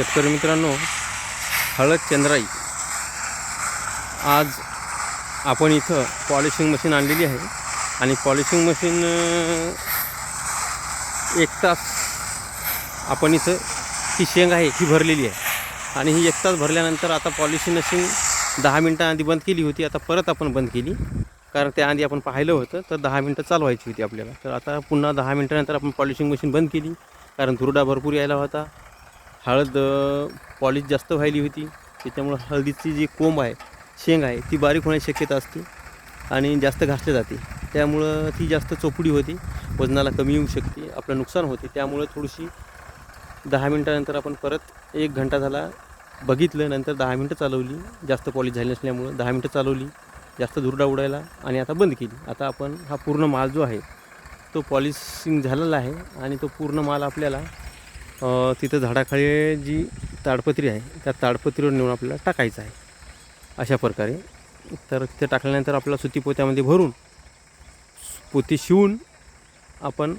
शेतकरी मित्रांनो हळद चंद्राई. आज आपण इथं पॉलिशिंग मशीन आणलेली आहे. आणि पॉलिशिंग मशीन एक तास आपण इथं ही शेंग आहे ही भरलेली आहे. आणि ही एक तास भरल्यानंतर आता पॉलिशिंग मशीन दहा मिनटं आधी बंद केली होती आता परत आपण बंद केली. कारण त्याआधी आपण पाहिलं होतं तर दहा मिनटं चालवायची होती आपल्याला. तर आता पुन्हा दहा मिनटानंतर आपण पॉलिशिंग मशीन बंद केली कारण धुरडा भरपूर यायला होता. हळद पॉलिश जास्त व्हायली होती. त्याच्यामुळं हळदीची जी कोंब आहे शेंग आहे ती बारीक होण्याची शक्यता असते आणि जास्त घासली जाते. त्यामुळं ती जास्त चोपडी होती वजनाला कमी येऊ शकते आपलं नुकसान होते. त्यामुळं थोडीशी दहा मिनटानंतर आपण परत एक घंटा झाला बघितलं नंतर दहा मिनटं चालवली जास्त पॉलिश झाली नसल्यामुळं दहा मिनटं चालवली जास्त धुरडा उडायला आणि आता बंद केली. आता आपण हा पूर्ण माल जो आहे तो पॉलिशिंग झालेला आहे आणि तो पूर्ण माल आपल्याला तिथं झाडाखाली जी ताडपत्री आहे त्या ताडपत्रीवर नेऊन आपल्याला टाकायचं आहे. अशा प्रकारे. तर तिथे टाकल्यानंतर आपल्याला सुती पोत्यामध्ये भरून पोती शिवून आपण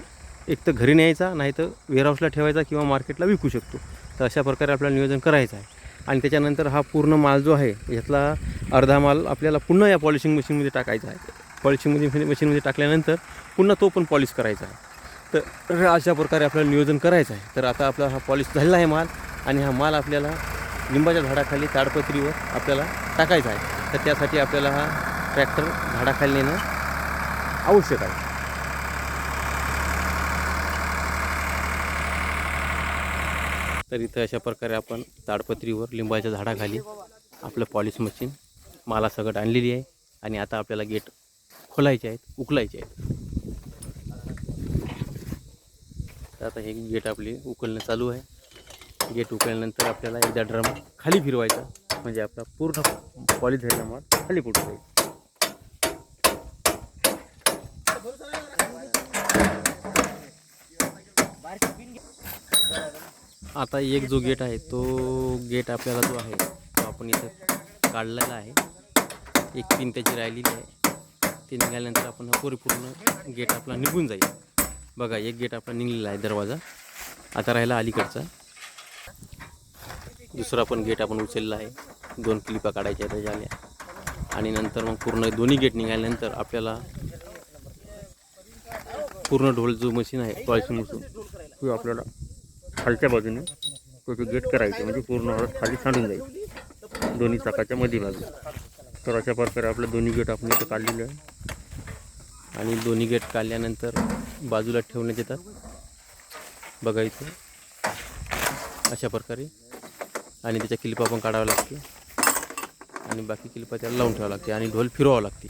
एक तर घरी न्यायचा नाही तर वेअरहाऊसला ठेवायचा किंवा मार्केटला विकू शकतो. तर अशा प्रकारे आपल्याला नियोजन करायचं आहे. आणि त्याच्यानंतर हा पूर्ण माल जो आहे यातला अर्धा माल आपल्याला पुन्हा या पॉलिशिंग मशीनमध्ये टाकायचा आहे. पॉलिशिंग मशीन मशीनमध्ये टाकल्यानंतर पुन्हा तो पण पॉलिश करायचा आहे. तर अशा प्रकारे आपल्याला नियोजन करायचं आहे. तर आता आपला हा पॉलिश झालेला आहे माल आणि हा माल आपल्याला लिंबाच्या झाडाखाली ताडपत्रीवर आपल्याला टाकायचा आहे. तर त्यासाठी आपल्याला हा ट्रॅक्टर झाडाखाली नेणं आवश्यक आहे. तर इथं अशा प्रकारे आपण ताडपत्रीवर लिंबाच्या झाडाखाली आपलं पॉलिश मशीन माला सगट आणलेली आहे आणि आता आपल्याला गेट खोलायचे आहेत उकलायचे आहेत. तर आता हे गेट आपली उकलणं चालू आहे. गेट उकळल्यानंतर आपल्याला एकदा ड्रम खाली फिरवायचा. म्हणजे आपला पूर्ण पॉलिश झालेला माल खाली फुटून जाईल. आता एक जो गेट आहे तो गेट आपल्याला जो आहे तो आपण इथं काढलेला आहे. एक पिन त्याची राहिलेली आहे. ते निघाल्यानंतर आपण हा परिपूर्ण गेट आपला निघून जाईल. बघा एक गेट आपला निघलेला आहे दरवाजा. आता राहिला अलीकडचा. दुसरा पण गेट आपण उचलला आहे. दोन क्लिपा काढायच्या आहेत त्याच्या आणि नंतर मग पूर्ण दोन्ही गेट निघाल्यानंतर आपल्याला पूर्ण ढोल जो मशीन आहे पॉलिशिंग मशीन तो आपल्याला खालच्या बाजूने त्याचे गेट करायचं म्हणजे पूर्ण हळद खाली सांडून जाईल दोन्ही चाकाच्या मध्ये बाजू तर अशा प्रकारे आपल्या दोन्ही गेट आपण इथं काढलेले आहे. आणि दोन्ही गेट काढल्यानंतर बाजूला ठेवण्यात येतात. बघा इथे. अशा प्रकारे. आणि त्याच्या किल्पा पण काढावं लागते. आणि बाकी किल्पा त्याला लावून ठेवावं लागते आणि ढोल फिरवावं लागते.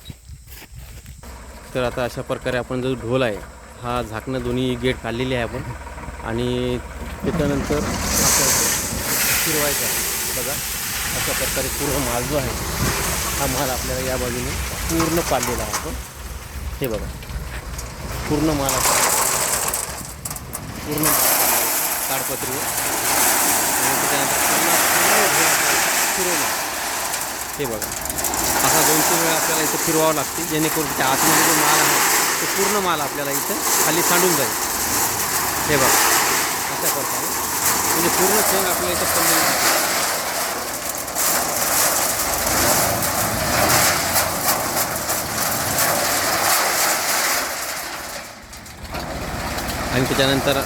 तर आता अशा प्रकारे आपण जो ढोल आहे हा झाकणं दोन्ही गेट काढलेले आहे आपण. आणि त्याच्यानंतर फिरवायचा बघा अशा प्रकारे पूर्ण माल जो आहे हा माल आपल्याला या बाजूने पूर्ण काढलेला आहे आपण. हे बघा. पूर्ण माल आपण पूर्ण माल ताडपत्रीवर आणि त्याच्यानंतर हे बघा. असा दोन तीन वेळा आपल्याला इथं फिरवावं लागते. जेणेकरून त्या आतमध्ये जो माल आहे तो पूर्ण माल आपल्याला इथं खाली सांडून जाईल. हे बघा. अशा प्रकारे. म्हणजे पूर्ण शेंग आपल्याला इथं पडलेली त्याच्यानंतर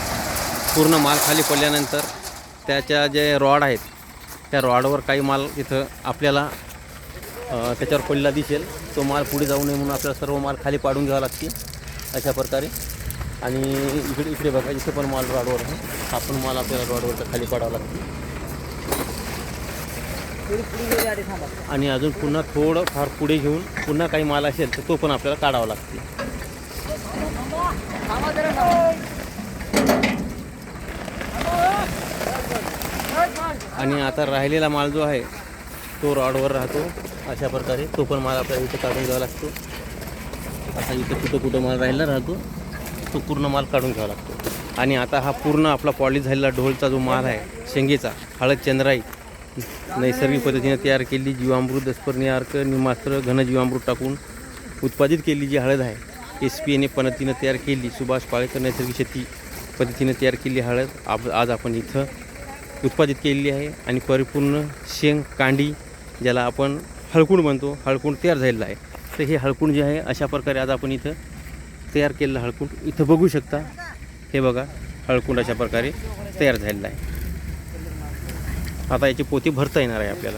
पूर्ण माल खाली पडल्यानंतर त्याच्या जे रॉड आहेत त्या रॉडवर काही माल इथं आपल्याला त्याच्यावर पडलेला दिसेल. तो माल पुढे जाऊ नये म्हणून आपल्याला सर्व माल खाली पाडून घ्यावा लागते अशा प्रकारे. आणि इकडे इकडे बघा इथे पण माल रॉडवर आहे. हा पण माल आपल्याला रॉडवरचा खाली पाडावा लागते. आणि अजून पुन्हा थोडं फार पुढे घेऊन पुन्हा काही माल असेल तर तो पण आपल्याला काढावा लागते. आणि आता राहिलेला माल जो आहे तो रॉडवर राहतो. अशा प्रकारे तो पण माल आपल्याला इथं काढून घ्यावा लागतो. असा इथं कुठं कुठं माल राहिला राहतो तो पूर्ण माल काढून घ्यावा लागतो. आणि आता हा पूर्ण आपला पॉलिश झालेला ढोलचा जो माल आहे शेंगेचा हळद चंद्राई नैसर्गिक पद्धतीने तयार केलेली जीवामृत दस्पर्णी अर्क निमास्त्र घनजीवामृत टाकून उत्पादित केलेली जी हळद आहे एस पी एने पद्धतीनं तयार केली सुभाष पाळेकर नैसर्गिक शेती पद्धतीने तयार केली हळद. आप आज आपण इथं उत्पादित केलेली आहे आणि परिपूर्ण शेंग कांडी ज्याला आपण हळकुंड म्हणतो हळकुंड तयार झालेलं आहे. तर हे हळकुंड जे आहे अशा प्रकारे आज आपण इथं तयार केलेलं हळकुंड इथं बघू शकता. हे बघा हळकुंड अशा प्रकारे तयार झालेलं आहे. आता याची पोती भरता येणार आहे आपल्याला.